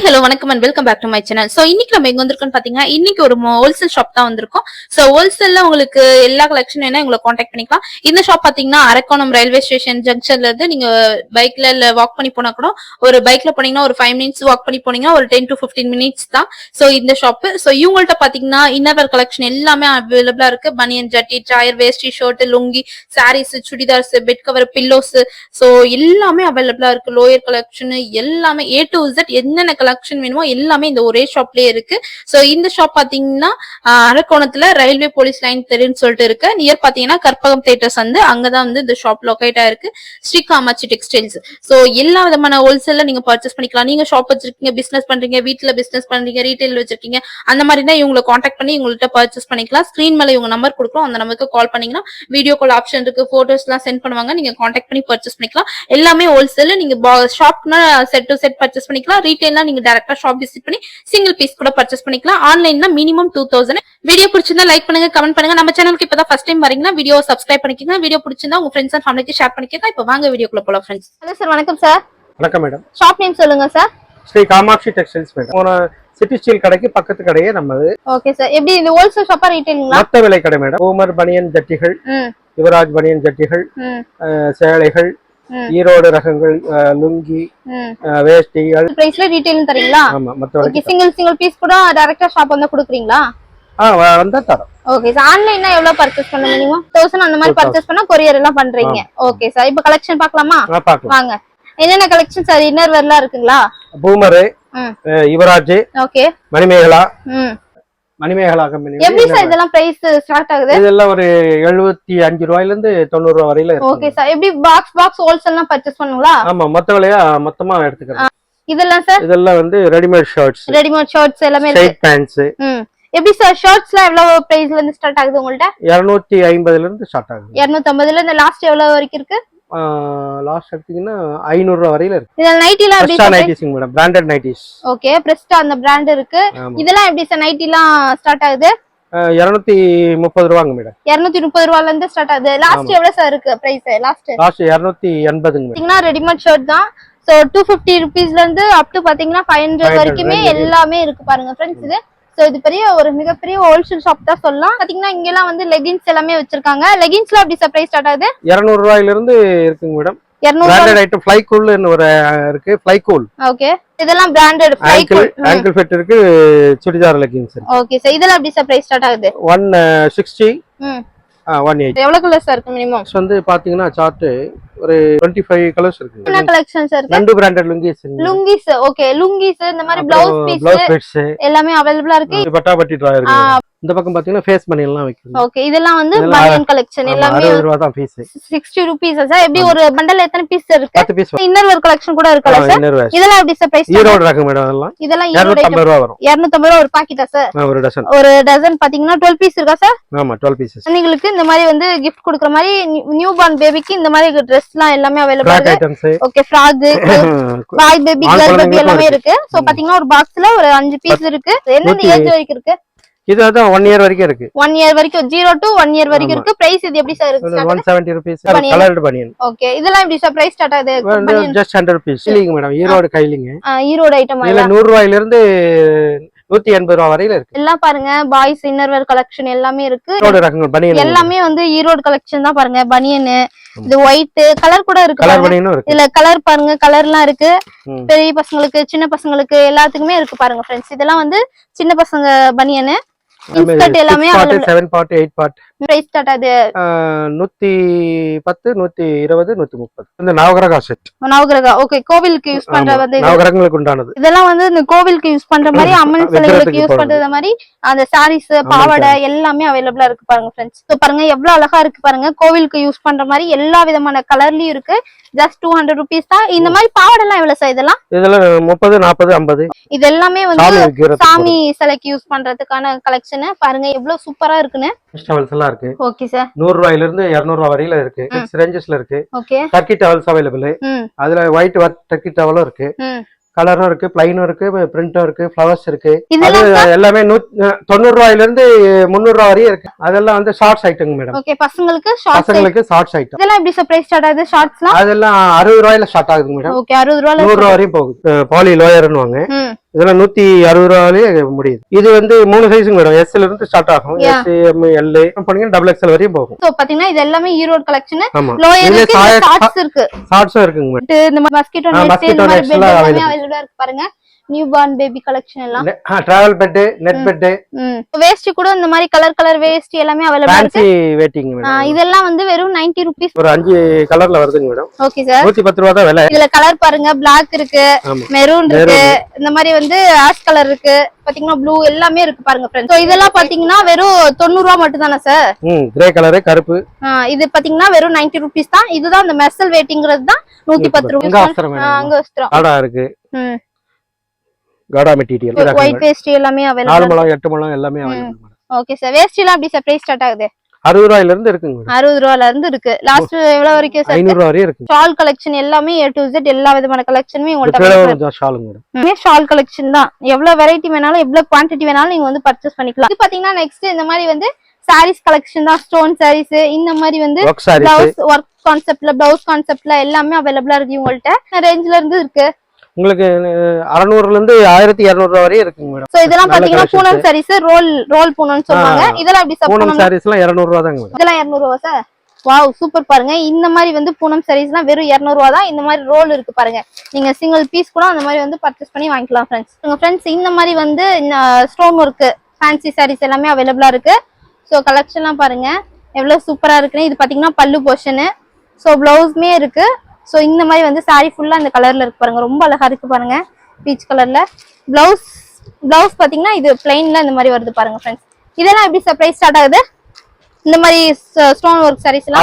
Hi hello வணக்கம் and welcome back to my channel so இன்னைக்கு நம்ம எங்க வந்திருக்கோம்னு பாத்தீங்கன்னா இன்னைக்கு ஒரு ஹோல்சேல் ஷாப் தான் வந்திருக்கோம். சோ ஹோல்சேல்ல உங்களுக்கு எல்லா கலெக்ஷன் வேணா உங்களை காண்டாக்ட் பண்ணிக்கலாம். இந்த ஷாப் பாத்தீங்கன்னா அரக்கோணம் ரயில்வே ஸ்டேஷன் ஜங்ஷன்ல இருந்து நீங்க பைக்ல இல்ல வாக் பண்ணி போனா கூட ஒரு பைக்ல போனீங்கன்னா ஒரு ஃபைவ் மினிட்ஸ் வாக் பண்ணி போனீங்கன்னா ஒரு டென் டு பிப்டீன் மினிட்ஸ் தான். சோ இந்த ஷாப் சோ இவங்கள்ட்ட பாத்தீங்கன்னா இன்னர் கலெக்ஷன் எல்லாமே அவைலபிளா இருக்கு. பனியன் ஜட்டி drawer veshti shirt lungi sarees chudidars bed cover pillows so எல்லாமே அவைலபிளா இருக்கு. லோயர் கலெக்ஷன் எல்லாமே ஏ டு என்னென்ன கலெக்ஷன் வேணுமோ எல்லாமே இந்த ஒரே ஷாப்லயே இருக்கு. சோ இந்த ஷாப் பாத்தீங்கன்னா அரக்கோணத்துல ரயில்வே போலீஸ் லைன் தெருன்னு சொல்லிட்டு இருக்கு. நியர் பாத்தீங்கன்னா கற்பகம் தேட்டர்ஸ் வந்து அங்கதான் வந்து இந்த ஷாப் லொக்கேட் ஆயிருக்கு. ஸ்ரீ காமாட்சி டெக்ஸ்டைல்ஸ் சோ எல்லா விதமான ஹோல்சேல்ல நீங்க பர்ச்சேஸ் பண்ணிக்கலாம். நீங்க ஷாப் வச்சிருக்கீங்க பிசினஸ் பண்றீங்க வீட்டுல பிசினஸ் பண்றீங்க ரீட்டைல் வச்சிருக்கீங்க அந்த மாதிரி தான் இவங்களை காண்டாக்ட் பண்ணி இவங்கள்ட்ட பர்ச்சேஸ் பண்ணிக்கலாம். ஸ்கிரீன் மேல இவங்க நம்பர் கொடுக்குறோம் அந்த நம்பருக்கு கால் பண்ணீங்கன்னா வீடியோ கால் ஆப்ஷன் இருக்கு போட்டோஸ் எல்லாம் சென்ட் பண்ணுவாங்க. நீங்க காண்டாக்ட் பண்ணி பர்ச்சேஸ் பண்ணிக்கலாம். எல்லாமே ஹோல்சேல் நீங்க ஷாப்னா செட் டு செட் பர்ச்சேஸ் பண்ணிக்கலாம். ரீட்டைல்லாம் நீங்க டேரக்டா ஷாப் விசிட் பண்ணி சிங்கிள் பீஸ் கூட பர்ச்சேஸ் பண்ணிக்கலாம். ஆன்லைன்னா மினிமம் டூ தௌசண்ட் வீடியோ பிடிச்சிருந்தா லைக் பண்ணுங்க கமெண்ட் பண்ணுங்க. நம்ம சேனலுக்கு இப்பதான் ஃபர்ஸ்ட் டைம் வரீங்கன்னா வீடியோ சப்ஸ்கிரைப் பண்ணிக்கோங்க. வீடியோ பிடிச்சிருந்தா உங்க ஃப்ரெண்ட்ஸ் அண்ட் ஃபேமிலிக்கு ஷேர் பண்ணிக்கோங்க. இப்போ வாங்க வீடியோக்குள்ள போலாம் ஃப்ரெண்ட்ஸ் ஹலோ சார் வணக்கம் சார் வணக்கம் மேடம் ஷாப் நேம் சொல்லுங்க sir Sri Kamakshi textiles madam city steel கடைக்கு பக்கத்து கடையே நம்மது ஓகே சார் எப்படி இது ஹோல்சேல் ஷாப்பா ரீட்டைலுங்களா மொத்த விலை கடை மேடம் பூமர் பனியன் ஜட்டிகள் யுவராஜ் பனியன் ஜட்டிகள் சேலைகள். ஈரோடு ரகங்கள் லுங்கி வேஷ்டிகள். பிரைஸ்ல ரீட்டைல் தரீங்களா? ஆமா மொத்த விலை ஓகே சிங்கிள் சிங்கிள் பீஸ் கூட டைரக்டா ஷாப் வந்து கொடுக்குறீங்களா? ஆ வந்தா தரோம். ஓகே சார் ஆன்லைன்னா எவ்வளவு பர்ச்சேஸ் பண்ண மினிமம் தௌசண்ட் அந்த மாதிரி 2000. பர்ச்சேஸ் பண்ணா கொரியர் எல்லாம் பண்றீங்க. ஓகே சார் இப்போ கலெக்ஷன் பார்க்கலாமா? வாங்க. என்னென்ன கலெக்ஷன் சார் இன்னர் வேர்லாம் இருக்குங்களா? பூமரு யுவராஜ் ஓகே மணிமேகலா மணிமேகலா கம்பெனி எப்படி சார் இதெல்லாம் பிரைஸ் ஸ்டார்ட் ஆகுது? இதெல்லாம் ஒரு எழுபத்தி அஞ்சு ரூபாயில இருந்து தொண்ணூறு ரூபா வரையில ஓகே சார் எப்படி பாக்ஸ் பாக்ஸ் ஹோல்சேல்லாம் பர்ச்சேஸ் பண்ணுங்களா ஆமா மொத்த விலையா மொத்தமா எடுத்துக்கிறோம் இதெல்லாம் சார் இதெல்லாம் வந்து ரெடிமேட் ஷர்ட்ஸ் ரெடிமேட் ஷர்ட்ஸ் எல்லாமே ஸ்ட்ரைட் பேண்ட்ஸ் எப்படி சார் ஷர்ட்ஸ்லாம் எவ்வளவு பிரைஸ்ல இருந்து ஸ்டார்ட் ஆகுது உங்கள்ட்ட? இருநூத்தி ஐம்பதுல இருந்து ஸ்டார்ட் ஆகுது. இருநூத்தம்பதுல இருந்து லாஸ்ட் எவ்வளவு வரைக்கும் இருக்கு? லாஸ்ட் எடுத்தீங்கன்னா ஐநூறு ரூபா வரையில இருக்கு. இதில் நைட்டிலாம் எப்படி ஃப்ரெஷ்ஷா sir nighties madam branded nighties okay பிரஸ்டா அந்த பிராண்ட் இருக்கு. இதெல்லாம் எப்படி சார் நைட்டிலாம் ஸ்டார்ட் ஆகுது? இருநூத்தி முப்பது ரூபாங்க மேடம் இருநூத்தி முப்பது ரூபாய்ல இருந்து ஸ்டார்ட் ஆகுது லாஸ்ட் எவ்வளவு சார் இருக்கு பிரைஸ் லாஸ்ட் லாஸ்ட் இருநூத்தி எண்பதுங்க மேடம் ரெடிமேட் ஷர்ட் தான். சோ டூ பிப்டி ருபீஸ்ல இருந்து அப் டு பாத்தீங்கன்னா ஃபைவ் ஹண்ட்ரட் 500 வரைக்குமே வரைக்கும். எல்லாமே இருக்கு பாருங்க ஃப்ரெண்ட்ஸ் இது. சோ இது பெரிய ஒரு மிகப்பெரிய ஹோல்சேல் ஷாப் தான் சொல்லலாம். பாத்தீங்கன்னா இங்க எல்லாம் வந்து லெகின்ஸ் எல்லாமே வச்சிருக்காங்க. லெகின்ஸ்ல எப்படி சார் பிரைஸ் ஸ்டார்ட் ஆகுது? இருநூறு ரூபாயில இருந்து இருக்குங்க மேடம் பிராண்டட் ஐட்டம் ஃபிளை கூல்னு ஒரு இருக்கு. ஃபிளை கூல் ஓகே இதெல்லாம் பிராண்டட் ஆங்கிள் ஆங்கிள் ஃபிட் இருக்கு. சுடிதார் லெகின்ஸ் ஓகே சார் இதெல்லாம் எப்படி சார் பிரைஸ் ஸ்டார்ட் ஆகுது? ஒன் சிக்ஸ்டி ம். ஒன் எயிட் எவ்வளவு கலர்ஸ் இருக்கு மினிமம் வந்து பாத்தீங்கன்னா சார்ட் ஒரு டுவெண்ட்டி ஃபைவ் கலர்ஸ் இருக்கு. என்ன கலெக்ஷன்ஸ் இருக்கு ரெண்டு பிராண்டட் லுங்கிஸ் லுங்கிஸ் ஓகே லுங்கிஸ் இந்த மாதிரி பிளவுஸ் பீஸ் எல்லாமே அவைலபிளா இருக்கு? பட்டாபட்டி இந்த பக்கம் பாத்தீங்கன்னா ஃபேஸ் பண்ணியெல்லாம் வைக்கணும் ஓகே இதெல்லாம் வந்து இதெல்லாம் பனியன் கலெக்ஷன் எல்லாமே அறுபது ரூபா தான் ஃபீஸ் சிக்ஸ்டி ருபீஸ் சார் எப்படி ஒரு பண்டல் எத்தனை பீஸ் இருக்கு? பத்து பீஸ் இன்னர் ஒரு கலெக்ஷன் கூட இருக்குல்ல சார்? இதெல்லாம் எப்படி சார் பிரைஸ் ஈரோடு ரகம் மேடம் அதெல்லாம். இதெல்லாம் ஈரோடு இரநூத்தம்பது ரூபா வரும். இருநூத்தம்பது ரூபா ஒரு பாக்கெட்டா சார்? ஒரு டசன் ஒரு டசன் பாத்தீங்கன்னா டுவெல் பீஸ் இருக்கா சார்? ஆமா டுவெல் பீசஸ் குழந்தைங்களுக்கு இந்த மாதிரி வந்து கிஃப்ட் கொடுக்குற மாதிரி நியூ பார்ன் பேபிக்கு இந்த மாதிரி ட்ரெஸ் எல்லாம் அவைலபிள் இருக்கு. Okay frock boy baby girl baby எல்லாமே இருக்கு. சோ பாத்தீங்கன்னா ஒரு பாக்ஸ்ல ஒரு அஞ்சு பீஸ் இருக்கு. நூத்தி- ஏஜ் வரைக்கும் இருக்கு? இது அதான் ஒன் இயர் வரைக்கும் இருக்கு. ஒன் இயர் வரைக்கும் ஜீரோ டு ஒன் இயர் வரைக்கும் இருக்கு. பிரைஸ் இது எப்படி சார் இருக்கு? One seventy rupees banian. Coloured banian okay இதெல்லாம் எப்படி சார் பிரைஸ் ஸ்டார்ட் ஆகுது? பனியன். ஜஸ்ட் ஹண்ட்ரட் பீஸ் இல்லைங்க மேடம் ஈரோடு கைலிங்க. ஈரோடு ஐட்டம் இதுல நூறு ரூபாயில இருந்து நூத்தி எண்பது ரூபா வரையில இருக்கு. எல்லாம் பாருங்க. பாய்ஸ் இன்னர்வேர் கலெக்ஷன் எல்லாமே இருக்கு. ஈரோடு ரகங்கள் பனியன் எல்லாமே வந்து ஈரோடு கலெக்ஷன் தான் பாருங்க. பனியனு இது ஒயிட் கலர் கூட இருக்கு கலர் பாருங்க. இருக்கு. இதுல கலர் பாருங்க. கலர்லாம் இருக்கு. ம். பெரிய பசங்களுக்கு சின்ன பசங்களுக்கு எல்லாத்துக்குமே இருக்கு பாருங்க ஃப்ரெண்ட்ஸ் இதெல்லாம் வந்து சின்ன பசங்க பனியனு இன்ஸ்கர்ட் எல்லாமே part seven part eight part price start ஆகுது. நூத்தி பத்து நூத்தி இருபது நூத்தி முப்பது. இந்த நவகிரகா செட் நவகிரகா. ஓகே கோவிலுக்கு யூஸ் பண்ற வந்து இது. நவகிரகங்களுக்கு உண்டானது. இதெல்லாம் வந்து இந்த கோவிலுக்கு யூஸ் பண்ற மாதிரி அம்மன் சிலைகளுக்கு யூஸ். பண்றது மாதிரி அந்த சாரீஸ் பாவாடை எல்லாமே அவைலபிளா இருக்கு பாருங்க ஃப்ரெண்ட்ஸ் ஸோ பாருங்க எவ்வளவு அழகா இருக்கு பாருங்க. கோவிலுக்கு யூஸ் பண்ற மாதிரி எல்லா விதமான கலர்லயும் இருக்கு. ஜஸ்ட் டூ ஹண்ட்ரட் ருபீஸ் தான். இந்த மாதிரி பாவாடை எல்லாம் எவ்வளவு சார் இதெல்லாம் இதெல்லாம் முப்பது நாற்பது ஐம்பது. இது எல்லாமே வந்து சாமி சிலைக்கு யூஸ் பண்றதுக்கான கலெக்ஷன் பாருங்க எவ்வளவு சூப்பரா இருக்குன்னு. டவல்ஸ் எல்லாம் இருக்கு. ஓகே சார் நூறு ரூபாயில இருந்து இருநூறு ரூபா வரையில இருக்கு. ரேஞ்சஸ்ல இருக்கு ஓகே டர்க்கி டவல்ஸ் அவைலபிள் அதுல ஒயிட் டர்க்கி டவலும் இருக்கு. கலரும் இருக்கு பிளைனும் இருக்கு பிரிண்டும் இருக்கு ஃபிளவர்ஸ் இருக்கு. அது எல்லாமே தொண்ணூறு ரூபாயில இருந்து முந்நூறு ரூபா வரையும் இருக்கு. அதெல்லாம் வந்து ஷார்ட்ஸ் ஐட்டங்க மேடம் ஓகே பசங்களுக்கு ஷார்ட்ஸ் பசங்களுக்கு ஷார்ட்ஸ் ஐட்டம் இதெல்லாம் எப்படி சார் பிரைஸ் ஸ்டார்ட் ஆகுது? ஷார்ட்ஸ்லாம் அதெல்லாம் அறுபது ரூபாயில ஸ்டார்ட் ஆகுதுங்க மேடம் ஓகே அறுபது ரூபால நூறு ரூபா வரையும் போகுது. பாலி லோயர்னுவாங்க ம். இதெல்லாம் நூத்தி அறுபது ரூபாயிலே முடியுது. இது வந்து மூணு சைஸுங்க மேடம் எஸ்ல இருந்து ஸ்டார்ட் ஆகும். S M L double XL வரையும் போகும். சோ பாத்தீங்கன்னா இது எல்லாமே ஈரோடு கலெக்ஷன் ஷார்ட்ஸ் இருக்கு. ஷார்ட்ஸும் இருக்குங்க. மேடம் இந்த மஸ்கிட்டோ ஆ, நெட் mosquito இந்த மாதிரி nets பெட் எல்லாம் எல்லாமே available. அவைலபிளா இருக்கு பாருங்க. நியூ பார்ன் பேபி கலெக்ஷன் எல்லாம் டிராவல் பெட்டு நெட் பெட்டு ம். வேஷ்டி கூட இந்த மாதிரி கலர் கலர் வேஷ்டி எல்லாமே அவைலபிளா இருக்கு. வெயிட்டிங் மேடம் இதெல்லாம் வந்து வெறும் 90 ருபீஸ் ஒரு அஞ்சு கலர்ல வருதுங்க மேடம் ஓகே சார் நூத்தி பத்து ரூபா தான் விலை. இதுல கலர் பாருங்க பிளாக் இருக்கு மெரூன் இருக்கு இந்த மாதிரி வந்து ஆஷ் கலர் இருக்கு. பாத்தீங்கன்னா ப்ளூ எல்லாமே இருக்கு பாருங்க ஃப்ரெண்ட்ஸ் ஸோ இதெல்லாம் பாத்தீங்கன்னா வெறும் தொண்ணூறு ரூபா மட்டும் தானே சார் ம் கிரே கலரு கருப்பு. இது பாத்தீங்கன்னா வெறும் 90 ருபீஸ் தான். இதுதான் இந்த மெர்சல் வெயிட்டிங்கிறது தான் நூத்தி பத்து இங்க ரூபாய் அங்க வச்சிரும் காடா இருக்கு. ம். காடா மெட்டீரியல் ஒயிட் வேஷ்டி எல்லாமே நாலு அவைலபிள் முழம் எட்டு முழம் எல்லாமே மேடம் ஓகே சார் வேஷ்டி எல்லாம் அப்படி சார் பிரைஸ் ஸ்டார்ட் ஆகுது. அறுபது ரூபாயில இருந்து இருக்குங்க அறுபது ரூபால இருந்து இருக்கு. லாஸ்ட் எவ்வளவு வரைக்கும் சார் ஐநூறு ரூபா வரையும் இருக்கு. ஷால் கலெக்ஷன் எல்லாமே ஏ டு Z எல்லா விதமான கலெக்ஷனுமே உங்கள்ட்ட ஷாலுங்க ஷால் கலெக்ஷன் தான். எவ்வளவு வெரைட்டி வேணாலும் எவ்வளவு குவாண்டிட்டி வேணாலும் நீங்க வந்து பர்ச்சேஸ் பண்ணிக்கலாம். இது பாத்தீங்கன்னா நெக்ஸ்ட் இந்த மாதிரி வந்து சாரீஸ் கலெக்ஷன் தான். ஸ்டோன் சாரீஸ் இந்த மாதிரி வந்து பிளவுஸ் ஒர்க் கான்செப்ட்ல பிளவுஸ் கான்செப்ட்ல எல்லாமே அவைலபிளா இருக்கு இவங்கள்ட்ட. ரேஞ்ச்ல இருந்து இருக்கு. உங்களுக்கு அறநூறுல இருந்து ஆயிரத்தி இருநூறு ரூபா வரையும் இருக்குங்க மேடம் சோ இதெல்லாம் collections. Poonam sarees roll roll பூனம்னு சொல்லுவாங்க. இதெல்லாம் எப்படி சார் பூனம் பூனம் சாரீஸ் எல்லாம் இருநூறு ரூபா தாங்க மேடம் இதெல்லாம் இருநூறு ரூபா சார் வாவ் சூப்பர் பாருங்க. இந்த மாதிரி வந்து பூனம் சாரீஸ்லாம் வெறும் 200 ரூபா தான். இந்த மாதிரி ரோல் இருக்கு பாருங்க. நீங்க சிங்கிள் பீஸ் கூட அந்த மாதிரி வந்து பர்ச்சேஸ் பண்ணி வாங்கிக்கலாம் ஃப்ரெண்ட்ஸ் உங்க ஃப்ரெண்ட்ஸ் இந்த மாதிரி வந்து ஸ்டோன் ஒர்க் ஃபேன்சி சாரீஸ் எல்லாமே அவைலபிளா இருக்கு. ஸோ கலெக்ஷன்லாம் பாருங்க. எவ்வளவு சூப்பரா இருக்குன்னு. இது பாத்தீங்கன்னா பல்லு போர்ஷனு ஸோ பிளவுஸ்மே இருக்கு. ஸோ இந்த மாதிரி வந்து saree ஃபுல்லா இந்த கலர்ல இருக்கு பாருங்க. ரொம்ப அழகா இருக்கு பாருங்க. பீச் கலர்ல பிளவுஸ் பிளவுஸ் பாத்தீங்கன்னா இது பிளைன்ல இந்த மாதிரி வருது பாருங்க ஃப்ரெண்ட்ஸ் இதெல்லாம் எப்படி சர்ப்ரைஸ் ஸ்டார்ட் ஆகுது? இந்த மாதிரி ஸ்டோன் ஒர்க் சாரீஸ் எல்லாம்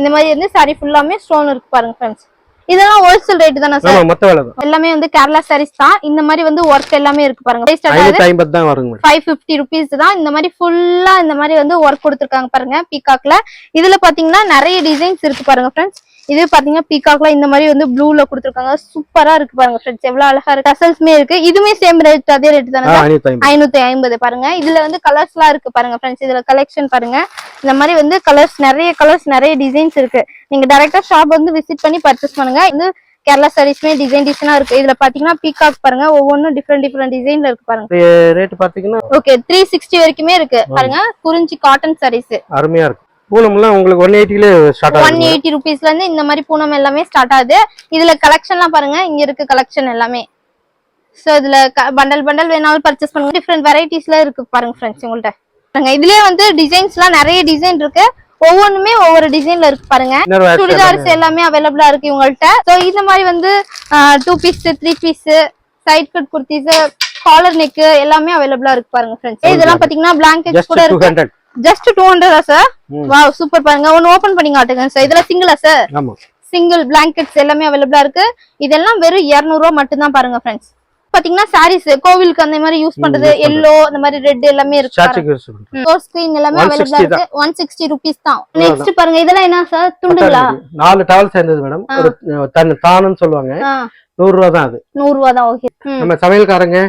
இந்த மாதிரி வந்து சாரி ஃபுல்லாமே ஸ்டோன் இருக்கு பாருங்க ஃப்ரெண்ட்ஸ் இதெல்லாம் ஹோல்சேல் ரேட் தானே சார் மொத்த வேலை எல்லாமே வந்து கேரளா சாரீஸ் தான். இந்த மாதிரி வந்து ஒர்க் எல்லாமே இருக்கு பாருங்க. பிரைஸ் ஸ்டார்ட் தான் வருங்க. மேடம் ஃபைவ் ஃபிஃப்டி ருபீஸ் தான். இந்த மாதிரி ஃபுல்லா இந்த மாதிரி வந்து ஒர்க் கொடுத்துருக்காங்க பாருங்க பீகாக்ல இதுல பாத்தீங்கன்னா நிறைய டிசைன்ஸ் இருக்கு பாருங்க ஃப்ரெண்ட்ஸ் இது பாத்தீங்கன்னா பீகாக்ல இந்த மாதிரி வந்து ப்ளூல கொடுத்துருக்காங்க. சூப்பரா இருக்கு பாருங்க ஃப்ரெண்ட்ஸ் எவ்வளவு அழகா இருக்கு. டசல்ஸ்மே இருக்கு. இதுவுமே சேம் ரேட் அதே ரேட் தானே? ஐம்பது. ஐநூத்தி ஐம்பது பாருங்க. இதுல வந்து கலர்ஸ் எல்லாம் இருக்கு பாருங்க ஃப்ரெண்ட்ஸ் இதுல கலெக்ஷன் பாருங்க. இந்த மாதிரி வந்து கலர்ஸ் நிறைய கலர்ஸ் நிறைய டிசைன்ஸ் இருக்கு. நீங்க டைரக்டா ஷாப் வந்து விசிட் பண்ணி பர்ச்சேஸ் பண்ணுங்க. இது கேரளா சாரீஸ்மே டிசைன் டிசைனா இருக்கு. இதுல பாத்தீங்கன்னா பீகாக் பாருங்க. ஒவ்வொன்றும் டிஃப்ரெண்ட் டிஃப்ரெண்ட் டிசைன்ல இருக்கு பாருங்க. ரேட் பாத்தீங்கன்னா ஓகே த்ரீ சிக்ஸ்டி வரைக்குமே இருக்கு. பாருங்க. குறிஞ்சி காட்டன் சாரீஸ் அருமையா இருக்கு. பூனம்லாம் உங்களுக்கு ஒன் எயிட்டிலே ஸ்டார்ட் ஒன் ஆகுது. எயிட்டி ருபீஸ்ல இருந்து இந்த மாதிரி பூனம் எல்லாமே ஸ்டார்ட் ஆகுது. இதுல கலெக்ஷன்லாம் பாருங்க இங்க இருக்கு கலெக்ஷன் எல்லாமே. சோ இதுல பண்டல் பண்டல் வேணாலும் பர்ச்சேஸ் பண்ணுங்க. டிஃப்ரெண்ட் வெரைட்டிஸ்ல இருக்கு பாருங்க ஃப்ரெண்ட்ஸ் உங்கள்ட்ட. பாருங்க இதுலயே வந்து டிசைன்ஸ்லாம் நிறைய டிசைன் இருக்கு. ஒவ்வொன்றுமே ஒவ்வொரு டிசைன்ல இருக்கு பாருங்க. சுடிதார்ஸ் எல்லாமே. அவைலபிளா இருக்கு இவங்கள்ட்ட. சோ இந்த மாதிரி வந்து two piece three piece side cut kurtis collar neck எல்லாமே அவைலபிளா இருக்கு பாருங்க ஃப்ரெண்ட்ஸ் இதெல்லாம் பாத்தீங்கன்னா பிளாங்கெட்ஸ் ஜஸ்ட் கூட இருக்கு. ஜஸ்ட் டூ ஹண்ட்ரடா சார். வாவ் சூப்பர் பாருங்க. ஒன்னு ஓபன் பண்ணி காட்டுங்க சார் இதெல்லாம் சிங்கிளா சார் சிங்கிள் பிளாங்கெட்ஸ் எல்லாமே அவைலபிளா இருக்கு. இதெல்லாம் வெறும் 200 ரூபா மட்டும் தான் பாருங்க ஃப்ரெண்ட்ஸ் பாத்தீங்கன்னா சாரீஸ் கோவிலுக்கு அந்த மாதிரி யூஸ் பண்றது. எல்லோ அந்த மாதிரி ரெட் எல்லாமே இருக்கு டோர் ஸ்கிரீன் எல்லாமே 160 அவைலபிளா இருக்கு. ஒன் சிக்ஸ்டி ருபீஸ் தான். நெக்ஸ்ட் பாருங்க இதெல்லாம் என்ன சார் துண்டுங்களா? நாலு டவல் சேர்ந்தது மேடம் ஒரு தன் சொல்லுவாங்க. நூறு ரூபா தான் அது. நூறு ரூபா தான் ஓகே நம்ம சமையல்காரங்க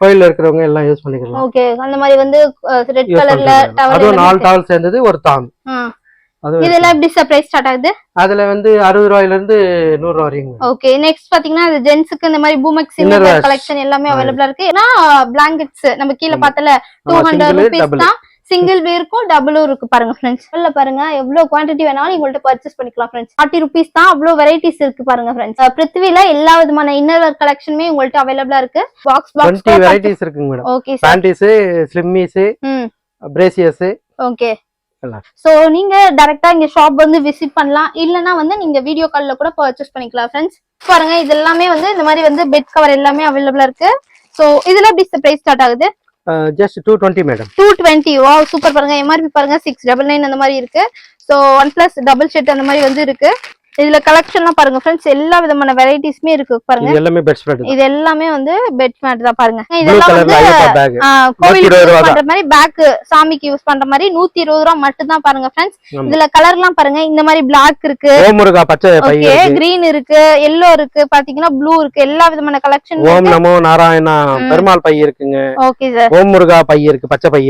கோயில்ல இருக்கிறவங்க எல்லாம் யூஸ் பண்ணிக்கலாம். ஓகே அந்த மாதிரி வந்து ரெட் கலர்ல அதுவும் நாலு டவல் சேர்ந்தது ஒரு தான் இதெல்லாம் எப்படி சார் பிரைஸ் ஸ்டார்ட் ஆகுது? அதுல வந்து அறுபது ரூபாயில இருந்து நூறு ரூபா வரையும் ஓகே நெக்ஸ்ட் பாத்தீங்கன்னா அது ஜென்ஸுக்கு இந்த மாதிரி பூமெக்ஸ் wears. கலெக்ஷன் எல்லாமே அவைலபிளா இருக்கு. ஏன்னா பிளாங்கெட்ஸ் நம்ம கீழ. பார்த்தல ஹண்ட்ரட் ருபீஸ். தான். சிங்கிள் இருக்கும் டபுளும் இருக்கு பாருங்க ஃப்ரெண்ட்ஸ் உள்ள பாருங்க எவ்வளவு குவாண்டிட்டி வேணாலும் உங்கள்ட்ட பர்ச்சேஸ் பண்ணிக்கலாம் ஃப்ரெண்ட்ஸ் ஃபார்ட்டி ருபீஸ் தான் அவ்வளவு வெரைட்டிஸ் இருக்கு பாருங்க ஃப்ரெண்ட்ஸ் பிருத்வில எல்லா விதமான இன்னர் வேர் கலெக்ஷனுமே உங்கள்ட்ட அவைலபிளா இருக்கு. பாக்ஸ் பாக்ஸ் வெரைட்டிஸ் இருக்குங்க madam okay sir panties slimmies precious okay so நீங்க டைரக்டா இங்க ஷாப் வந்து விசிட் பண்ணலாம். இல்லனா வந்து நீங்க வீடியோ கால்ல கூட பர்ச்சேஸ் பண்ணிக்கலாம் ஃப்ரெண்ட்ஸ் பாருங்க இது எல்லாமே வந்து இந்த மாதிரி வந்து பெட் கவர் எல்லாமே அவைலபிளா இருக்கு. சோ இதுல எப்படி பிரைஸ் ஸ்டார்ட் ஆகுது? Just two twenty madam two twenty wow super பாருங்க. எம்ஆர்பி பாருங்க. சிக்ஸ் டபுள் நைன் அந்த மாதிரி இருக்கு. So one plus double shade அந்த மாதிரி வந்து இருக்கு. இதுல கலெக்ஷன்லாம் பாருங்க ஃப்ரெண்ட்ஸ் எல்லா விதமான வெரைட்டிஸ்மே இருக்கு. பாருங்க. இது எல்லாமே பெட் ஸ்ப்ரெட் இது எல்லாமே வந்து பெட் மேட் தான் பாருங்க. இதெல்லாம் வந்து கோவிலுக்கு யூஸ் பண்ற மாதிரி பேக் சாமிக்கு யூஸ் பண்ற மாதிரி நூத்தி இருபது ரூபா மட்டும் தான் பாருங்க ஃப்ரெண்ட்ஸ். இதுல கலர்லாம் பாருங்க. இந்த மாதிரி பிளாக் இருக்கு. ஓமுருகா பச்சை ஓகே கிரீன் இருக்கு. எல்லோ இருக்கு பாத்தீங்கன்னா ப்ளூ இருக்கு. எல்லா விதமான கலெக்ஷன் ஓம் நமோ நாராயணா. பெருமாள் பை இருக்குங்க. ஓகே சார் ஓம் முருகா பை இருக்கு பச்சை பை.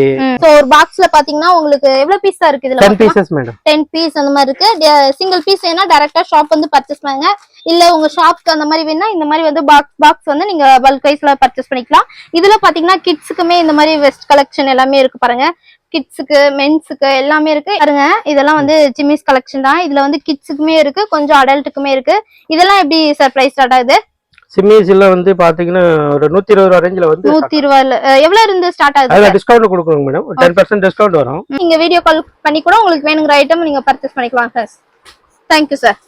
சோ ஒரு பாக்ஸ்ல பாத்தீங்கன்னா உங்களுக்கு எவ்வளவு பீஸ் இருக்கு இதுல ten pieces madam ten piece அந்த மாதிரி இருக்கு. சிங்கிள் பீஸ் வேணா டைரக்டா டைரக்டா ஷாப் வந்து பர்ச்சேஸ் பண்ணுங்க. இல்ல உங்க ஷாப்க்கு அந்த மாதிரி வேணா இந்த மாதிரி வந்து பாக்ஸ் பாக்ஸ் வந்து நீங்க பல்க் வைஸ்ல பர்ச்சேஸ் பண்ணிக்கலாம். இதுல பாத்தீங்கன்னா கிட்ஸுக்குமே இந்த மாதிரி வெஸ்ட் கலெக்ஷன் எல்லாமே இருக்கு பாருங்க. கிட்ஸுக்கு மென்ஸுக்கு எல்லாமே இருக்கு. பாருங்க இதெல்லாம் வந்து ஜிம்மிஸ் கலெக்ஷன் தான். இதுல வந்து கிட்ஸுக்குமே இருக்கு கொஞ்சம் அடல்ட்டுக்குமே இருக்கு. இதெல்லாம் எப்படி சார் பிரைஸ் ஸ்டார்ட் ஆகுது? சிம்மிஸ்ல வந்து பாத்தீங்கன்னா ஒரு நூத்தி இருபது ரூபா ரேஞ்சில் வந்து நூத்தி இருபதுல எவ்வளவு இருந்து ஸ்டார்ட் ஆகுது அதுல டிஸ்கவுண்ட் கொடுக்குறோங்க மேடம் டென் பர்சன்ட் டிஸ்கவுண்ட் வரும். நீங்க வீடியோ கால் பண்ணி கூட உங்களுக்கு வேணுங்கிற ஐட்டம் நீங்க பர்ச்சேஸ் பண்ணிக்கலாம் சார் தேங்க்யூ சார்